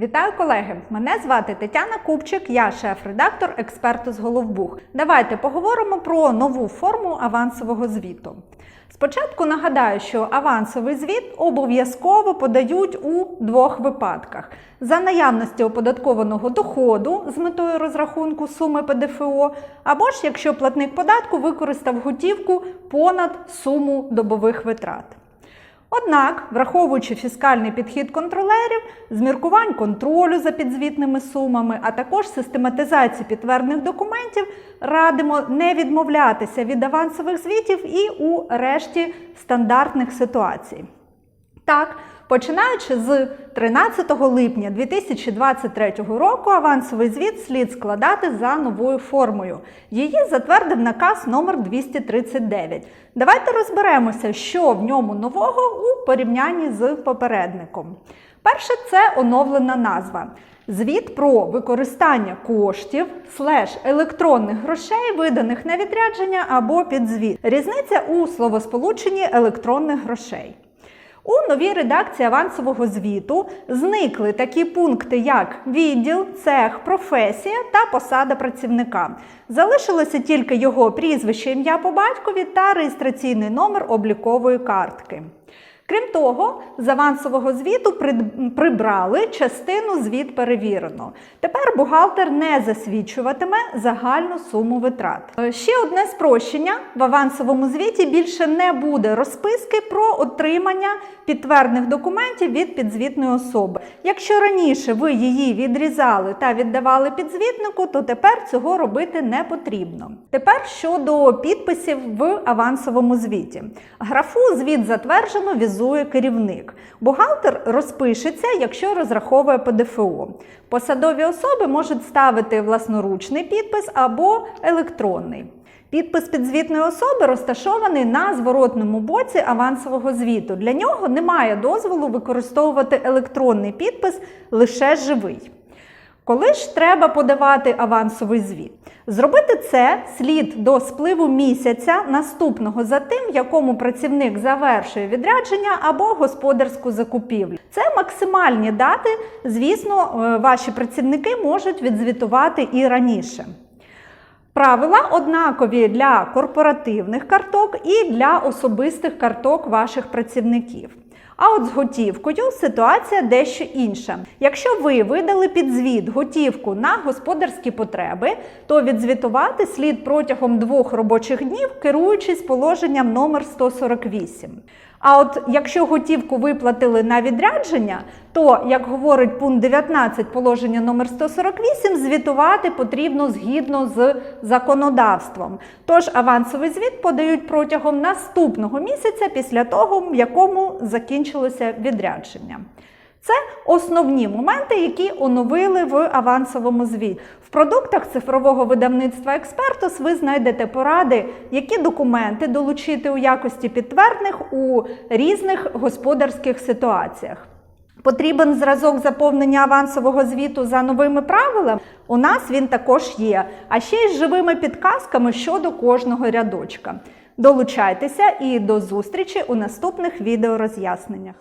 Вітаю колеги! Мене звати Тетяна Купчик, я шеф-редактор експерту з Головбух. Давайте поговоримо про нову форму авансового звіту. Спочатку нагадаю, що авансовий звіт обов'язково подають у двох випадках: за наявності оподаткованого доходу з метою розрахунку суми ПДФО, або ж якщо платник податку використав готівку понад суму добових витрат. Однак, враховуючи фіскальний підхід контролерів, зміркувань контролю за підзвітними сумами, а також систематизації підтверджених документів, радимо не відмовлятися від авансових звітів і у решті стандартних ситуацій. Так, починаючи з 13 липня 2023 року, авансовий звіт слід складати за новою формою. Її затвердив наказ номер 239. Давайте розберемося, що в ньому нового у порівнянні з попередником. Перше, це оновлена назва. Звіт про використання коштів слеш електронних грошей, виданих на відрядження або підзвіт. Різниця у словосполученні електронних грошей. У новій редакції авансового звіту зникли такі пункти, як відділ, цех, професія та посада працівника. Залишилося тільки його прізвище, ім'я по батькові та реєстраційний номер облікової картки. Крім того, з авансового звіту прибрали частину звіт перевірено. Тепер бухгалтер не засвідчуватиме загальну суму витрат. Е, Ще одне спрощення: в авансовому звіті більше не буде розписки про отримання підтвердних документів від підзвітної особи. Якщо раніше ви її відрізали та віддавали підзвітнику, то тепер цього робити не потрібно. Тепер щодо підписів в авансовому звіті. Графу звіт затверджено візує керівник. Бухгалтер розпишеться, якщо розраховує ПДФО. Посадові особи можуть ставити власноручний підпис або електронний. Підпис підзвітної особи розташований на зворотному боці авансового звіту. Для нього немає дозволу використовувати електронний підпис лише живий. Коли ж треба подавати авансовий звіт? Зробити це слід до спливу місяця наступного за тим, в якому працівник завершує відрядження або господарську закупівлю. Це максимальні дати, звісно, е, ваші працівники можуть відзвітувати і раніше. Правила однакові для корпоративних карток і для особистих карток ваших працівників. А от з готівкою ситуація дещо інша. Якщо ви видали під звіт готівку на господарські потреби, то відзвітувати слід протягом двох робочих днів, керуючись положенням номер 148. А от якщо готівку виплатили на відрядження, то, як говорить пункт 19 положення номер 148, звітувати потрібно згідно з законодавством. Тож авансовий звіт подають протягом наступного місяця після того, якому закінчилося відрядження. Це основні моменти, які оновили в авансовому звіті. В продуктах цифрового видавництва Експертус ви знайдете поради, які документи долучити у якості підтвердних у різних господарських ситуаціях. Потрібен зразок заповнення авансового звіту за новими правилами. У нас він також є, а ще й з живими підказками щодо кожного рядочка. Долучайтеся і до зустрічі у наступних відеороз'ясненнях.